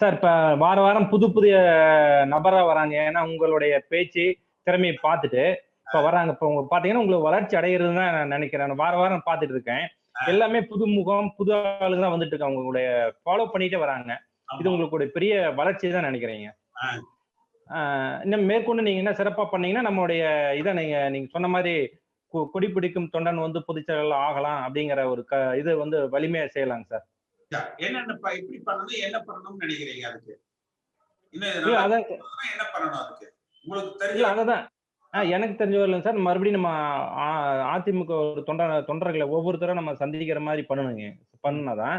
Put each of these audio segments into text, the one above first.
Sir இப்ப வார வாரம் புது புதிய நபரா வராங்க. ஏன்னா உங்களுடைய பேச்சு திறமையை பார்த்துட்டு இப்ப வராங்க. இப்ப உங்க பாத்தீங்கன்னா உங்களுக்கு வளர்ச்சி அடைகிறதுன்னு தான் நான் நினைக்கிறேன். நான் வார வாரம் பார்த்துட்டு இருக்கேன். எல்லாமே புது முகம் புது ஆளுங்க தான் வந்துட்டு இருக்காங்க. உங்களுடைய ஃபாலோ பண்ணிட்டே வராங்க. இது உங்களுக்கு பெரிய வளர்ச்சி தான் நினைக்கிறீங்க. இன்னும் மேற்கொண்டு நீங்க என்ன சிறப்பா பண்ணீங்கன்னா நம்மளுடைய இதை நீங்க நீங்க சொன்ன மாதிரி கொடி பிடிக்கும் தொண்டன் வந்து பொதுச்செயலாளர் ஆகலாம் அப்படிங்கிற ஒரு க இது வந்து வலிமையா செய்யலாங்க சார். என்னென்ன இப்படி பண்ணணும் என்ன பண்ணணும்னு நினைக்கிறீங்க அதுக்கு? என்ன அதுக்கு? உங்களுக்கு எனக்கு தெரிஞ்ச வரல சார் மறுபடியும் நம்ம அதிமுக ஒரு தொண்டர் தொண்டர்களை ஒவ்வொருத்தரும் நம்ம சந்திக்கிற மாதிரி பண்ணணுங்க. பண்ணாதான்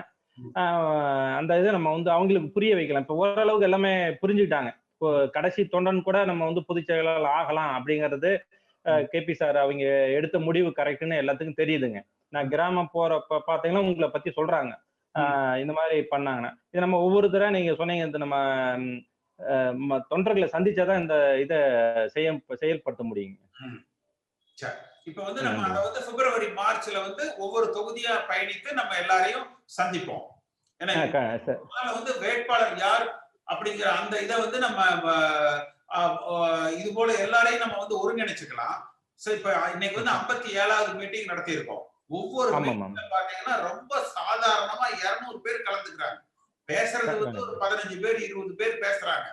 அந்த இதை நம்ம வந்து அவங்களுக்கு புரிய வைக்கலாம். இப்போ ஓரளவுக்கு எல்லாமே புரிஞ்சுக்கிட்டாங்க. இப்போ கடைசி தொண்டன் கூட நம்ம வந்து பொதுச் செயலாளர் ஆகலாம் அப்படிங்கிறது கேபி சார் அவங்க எடுத்த முடிவு கரெக்ட்னு எல்லாத்துக்கும் தெரியுதுங்க. நான் கிராமம் போறப்ப பாத்தீங்கன்னா உங்களை பத்தி சொல்றாங்க. இந்த மாதிரி பண்ணாங்கன்னா. இது நம்ம ஒவ்வொருத்தரா நீங்க சொன்னீங்க இந்த நம்ம தொண்டர்களை சந்திச்சாதான் இந்த இதை செய்ய செயல்படுத்த முடியுங்க. இப்ப வந்து நம்ம அதை வந்து பிப்ரவரி மார்ச்ல வந்து ஒவ்வொரு தொகுதியா பயணித்து நம்ம எல்லாரையும் சந்திப்போம். ஏன்னா அதனால வந்து வேட்பாளர் யார் அப்படிங்கிற அந்த இதை வந்து நம்ம இது போல எல்லாரையும் நம்ம வந்து ஒருங்கிணைச்சுக்கலாம். சோ இப்ப இன்னைக்கு வந்து ஐம்பத்தி ஏழாவது மீட்டிங் நடத்தி இருக்கோம் ஒவ்வொரு பாத்தீங்கன்னா ரொம்ப சாதாரணமா இருநூறு பேர் கலந்துக்கிறாங்க. பேசுறது வந்து ஒரு பதினஞ்சு பேர் இருபது பேர் பேசுறாங்க.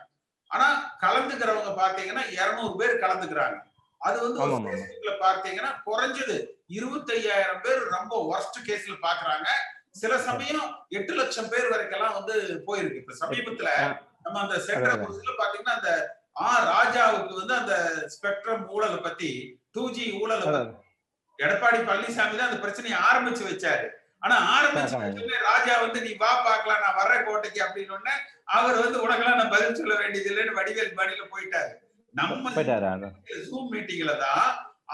ஆனா கலந்துக்கிறவங்க பாத்தீங்கன்னா இருநூறு பேர் கலந்துக்கிறாங்க. அது வந்து. Facebookல பார்த்தீங்கன்னா குறைஞ்சது இருபத்தையாயிரம் பேர் ரொம்ப ஒர்ஸ்ட் கேஸ்ல பாக்குறாங்க. சில சமயம் எட்டு லட்சம் பேர் வரைக்கெல்லாம் வந்து போயிருக்கு. இப்ப சமீபத்துல நம்ம அந்த அதான். குரூப்ல பாத்தீங்கன்னா அந்த ஆ ராஜாவுக்கு வந்து அந்த ஸ்பெக்ட்ரம் ஊழலை பத்தி டூ ஜி ஊழலை. எடப்பாடி பழனிசாமி தான் அந்த பிரச்சனையை ஆரம்பிச்சு வச்சாரு. ஆனா ஆரம்பிச்சு ராஜா வந்து நீ வா பார்க்கலாம் நான் வர்றேன் கோட்டைக்கு அப்படின்னு உடனே அவர் வந்து உனக்கெல்லாம் நான் பதில் சொல்ல வேண்டியது இல்லைன்னு வடிவேல் பாணியில போயிட்டாரு. நம்ம. ஜூம் மீட்டிங்ல தான்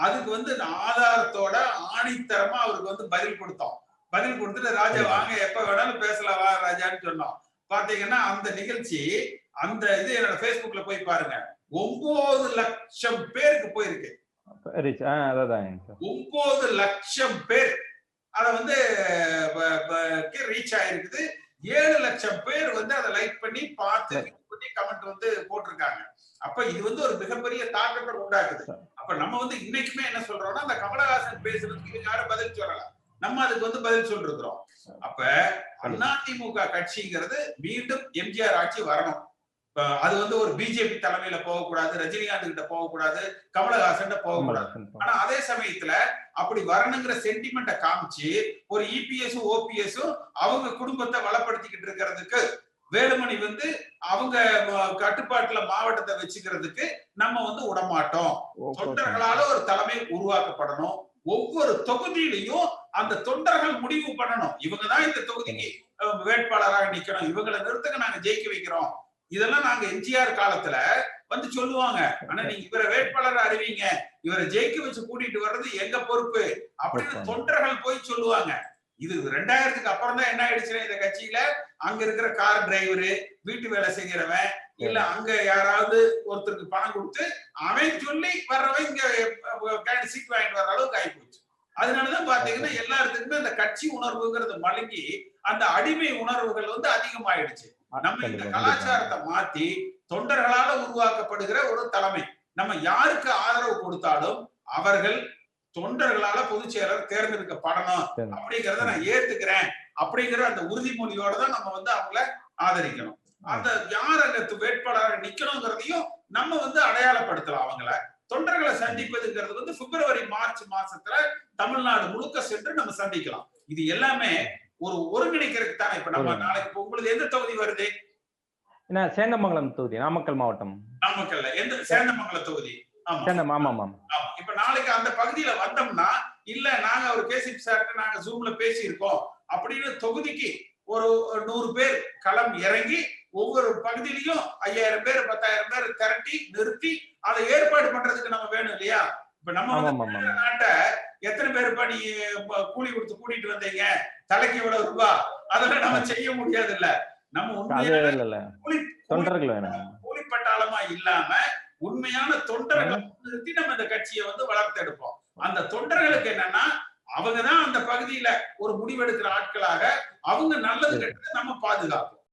அதுக்கு வந்து ஆதாரத்தோட ஆணித்தரமா அவருக்கு வந்து பதில் கொடுத்தோம். பதில் கொடுத்துட்டு ராஜா வாங்க எப்ப வேணாலும் பேசலாம் வா ராஜான்னு சொன்னோம். பாத்தீங்கன்னா அந்த நிகழ்ச்சி அந்த இது என்னோட Facebookல போய் பாருங்க. ஒன்பது லட்சம் பேருக்கு போயிருக்கு. ஒன்பது லட்சம் பேர். அத வந்து ரீச் ஆயிருக்குது. ஏழு லட்சம் பேர் வந்து அதை லைக் பண்ணி பார்த்து பண்ணி கமெண்ட் வந்து போட்டிருக்காங்க. அப்ப இது வந்து ஒரு மிகப்பெரிய தாக்கத்தை உண்டாக்குது. அப்ப நம்ம வந்து இன்னைக்குமே என்ன சொல்றோம்னா அந்த கமலஹாசன் பேசுறதுக்கு இவங்க யாரும் பதில் சொல்லல. நம்ம அதுக்கு வந்து பதில் சொல்லிருக்கிறோம். அப்ப அதிமுக கட்சிங்கிறது மீண்டும் எம்ஜிஆர் ஆட்சி வரணும். அது வந்து ஒரு பிஜேபி தலைமையில போகக்கூடாது ரஜினிகாந்த் கிட்ட போகக்கூடாது. கமலஹாசன் போகக்கூடாது. ஆனா அதே சமயத்துல அப்படி வரணுங்கிற சென்டிமெண்ட்டை காமிச்சு ஒரு இபிஎஸ் ஓபிஎஸும் அவங்க குடும்பத்தை வளப்படுத்திக்கிட்டு இருக்கிறதுக்கு வேலுமணி வந்து அவங்க கட்டுப்பாட்டுல மாவட்டத்தை வச்சுக்கிறதுக்கு நம்ம வந்து விடமாட்டோம் தொண்டர்களால ஒரு தலைமை உருவாக்கப்படணும். ஒவ்வொரு தொகுதியிலையும் அந்த தொண்டர்கள் முடிவு பண்ணணும். இவங்க தான் இந்த தொகுதிக்கு வேட்பாளராக நிக்கணும். இவங்களை நிறுத்துங்க நாங்க ஜெயிக்க வைக்கிறோம். இதெல்லாம் நாங்க எம்ஜிஆர் காலத்துல வந்து சொல்லுவாங்க. ஆனா நீங்க இவரை வேட்பாளர் அறிவிங்க. இவரை ஜெயிக்க வச்சு கூட்டிட்டு வர்றது எங்க பொறுப்பு? அப்படின்னு. தொண்டர்கள் போய் சொல்லுவாங்க. இது ரெண்டாயிரத்துக்கு அப்புறம் தான் என்ன ஆயிடுச்சுன்னா இந்த கட்சியில அங்க இருக்கிற கார் டிரைவரு வீட்டு வேலை செய்கிறவன் இல்ல அங்க யாராவது ஒருத்தருக்கு பணம் கொடுத்து அவன் சொல்லி வர்றவன் இங்க சீட் வாங்கிட்டு வர்ற அளவுக்கு ஆகி போச்சு அதனாலதான் பாத்தீங்கன்னா எல்லாத்துக்குமே அந்த கட்சி உணர்வுங்கிறது மழுங்கி அந்த அடிமை உணர்வுகள் வந்து அதிகமாயிடுச்சு. நம்ம இந்த கலாச்சாரத்தை மாத்தி தொண்டர்களால உருவாக்கப்படுகிற ஒரு தலைமை. நம்ம யாருக்கு ஆதரவு கொடுத்தாலும் அவர்கள் தொண்டர்களால பொதுச் செயலர் தேர்ந்தெடுக்கப்படணும். அப்படிங்கறத நான் ஏத்துக்கிறேன் அப்படிங்கிற அந்த உறுதிமொழியோட தான் நம்ம வந்து அவங்கள ஆதரிக்கணும். அந்த யார் அங்க வேட்பாளராக நிக்கணுங்கிறதையும் நம்ம வந்து அடையாளப்படுத்தலாம் அவங்கள. தொண்டர்களை சந்திப்பதுங்கிறது வந்து பிப்ரவரி மார்ச் மாசத்துல தமிழ்நாடு முழுக்க சென்று நம்ம சந்திக்கலாம். இது எல்லாமே ஒரு ஒருங்கிணைக்கிறதுக்கு தானே இப்ப நம்ம. நாளைக்கு உங்களுக்கு எந்த தொகுதி வருது? என்ன சேந்தமங்கலம் தொகுதி நாமக்கல் மாவட்டம். நாமக்கல்ல. எந்த சேந்தமங்கல தொகுதி? ஆமா. சேந்தம் ஆமா ஆமா. இப்ப நாளைக்கு அந்த பகுதியில வந்தோம்னா இல்ல நாங்க ஒரு கேசிப் சார்ட்ட நாங்க ஜூம்ல பேசி இருக்கோம் அப்படின்னு தொகுதிக்கு ஒரு நூறு பேர் களம் இறங்கி ஒவ்வொரு பகுதியிலையும் ஐயாயிரம் பேர் பத்தாயிரம் பேர் திரட்டி நிறுத்தி அதை ஏற்பாடு பண்றதுக்கு நம்ம வேணும் இல்லையா? இப்ப நம்ம வந்து நாட்டை எத்தனை பேருப்பா நீ ப- கூலி கொடுத்து கூட்டிட்டு வந்தீங்க? தலைக்கு இவ்வளவு ரூபா. அதெல்லாம் நம்ம செய்ய முடியாது இல்ல நம்ம தொண்டர்கள் கூலிப்பட்டாளமா இல்லாம உண்மையான தொண்டர்களை நிறுத்தி நம்ம இந்த கட்சியை வந்து வளர்த்தெடுப்போம் அந்த தொண்டர்களுக்கு என்னன்னா அவங்கதான் அந்த பகுதியில ஒரு முடிவெடுக்கிற ஆட்களாக அவங்க நல்லது கெட்டதை நம்ம பாதுகாப்போம்.